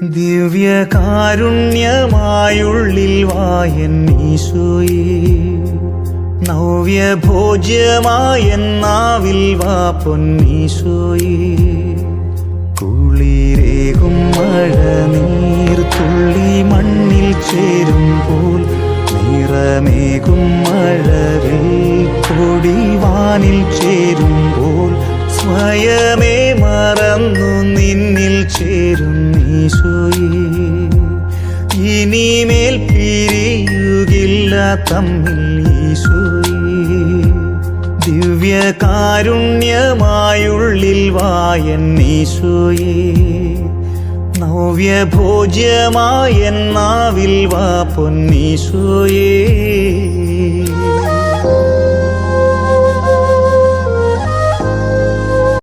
ദിവ്യകാരുണ്യമായുള്ളിൽ വായൻ ഈശോയേ. നവ്യഭോജ്യമായെന്നാവിൽ വാ പൊന്നീശോയേ കുളിരേകും മഴ നീർത്തുള്ളി തുള്ളി മണ്ണിൽ ചേരുമ്പോൾ നിറമേകും മഴവിൽ കൊടിവാനിൽ ചേരുമ്പോൾ സ്വയമേ മറന്നു ഈശോയേ ഇനിമേൽ പിരിയുകില്ല തമ്മിൽ ഈശോയേ ദിവ്യകാരുണ്യമായുള്ളിൽ വായൻ ഈശോയേ നവ്യഭോജ്യമായെന്നാവിൽ വാ പൊന്നീശോയേ